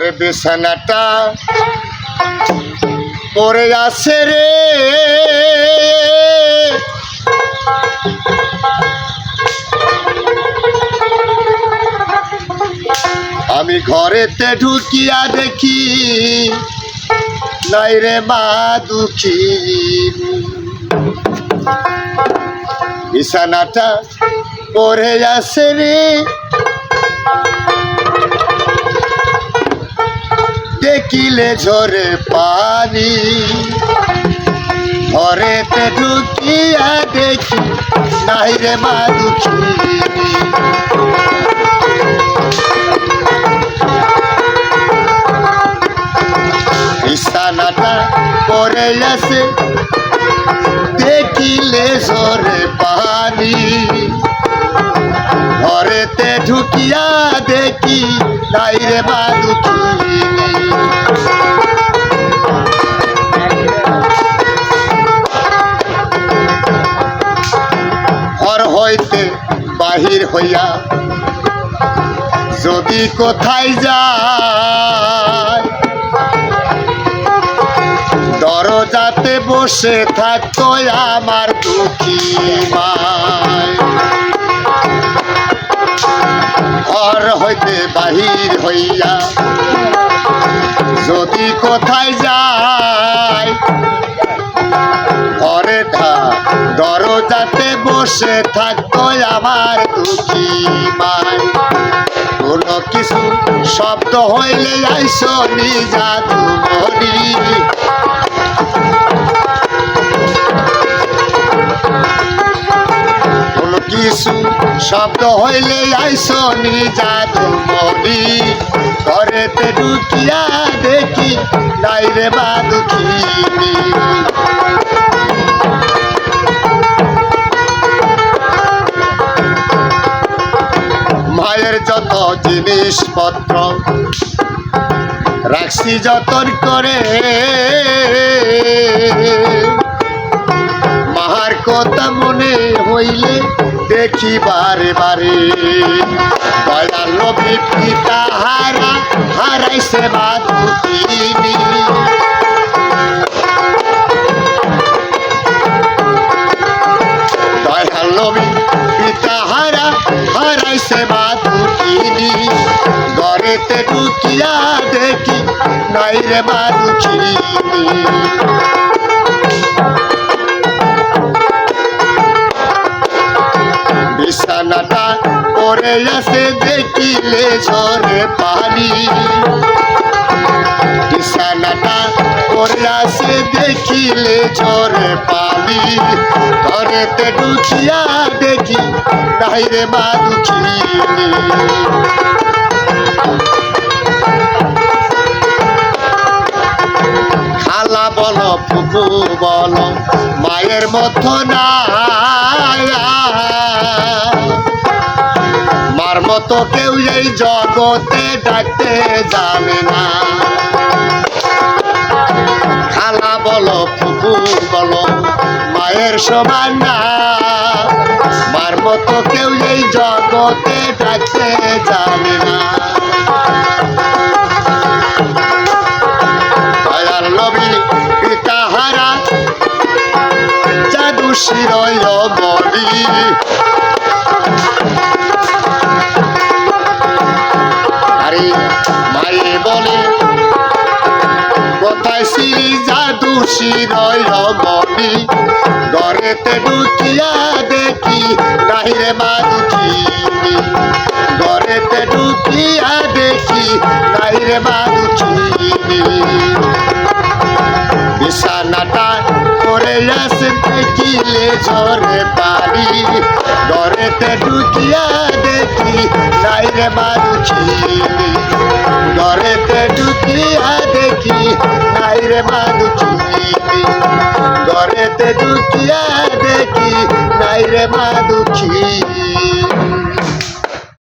ওরে বিছানাটা পড়ে আছে রে। আমি ঘরেতে ঢুকিয়া দেখি নাই রে মা দুঃখী। বিছানাটা পড়ে আছে রে। দেখিলে ঝরে পানি। ঘরেতে ঢুকিয়া দেখি, নাই রে মা দুঃখী বিছানাটা পড়ে আছে, দেখিলে ঝরে পানি। ঘরেতে ঢুকিয়া দেখি, নাই রে মা দুঃখী বাহির হইয়া যদি কোথায় যায়, দরজাতে বসে থাকতো আমার দুঃখী মায় ঘর হইতে বাহির হইয়া যদি কোথায় যায় ঘরে থাক দরজাতে বসে থাকতো আমার দুঃখী মায় কোনো কিছু শব্দ হইলে আইসো মরি কোনো কিছু শব্দ হইলে আইসো জাদু মরি ঘরেতে ঢুকিয়া দেখি, নাই রে বা দুঃখিনী। যত জিনিসপত্র, রাখছি যতন করে। মাহার কথা মনে হইলে দেখি বারে বারে নবী পিতা হারা মা দুঃখিনী দয়াল পিতা হারা ঘরেতে ঢুকিয়া দেখি, নাই রে দুঃখিনী বিছানাটা পরে আছে দেখিলে ঝরে পানি। বিছানাটা পরে আছে দেখিলে ঝরে পানি। ঘরেতে ঢুকিয়া দেখি, নাই রে মা ফুপু বলো, মায়ের মতো না মার মতো কেউ এই জগতে ডাকতে জানে না। খালা বলো ফুপু বলো, মায়ের সমান না। মার মতো কেউ এই জগতে ডাকতে জানে না। শিরয় বলি আরে মায়ে বলে, কোথায় শ্রী জাদু শিরয় বলি ঘরেতে ঢুকিয়া দেখি নাহিরে মা দুঃখিনী ঘরেতে ঢুকিয়া দেখি নাহিরে মা দুঃখিনী বিছানাটা করে আসে দেখিলে ঝরে পারি ঘরেতে ঢুকিয়া দেখি, নাই রে মা দুঃখিনী ঘরেতে ঢুকিয়া দেখি, নাই রে মা দুঃখিনী ঘরেতে ঢুকিয়া দেখি, নাই রে মা দুঃখিনী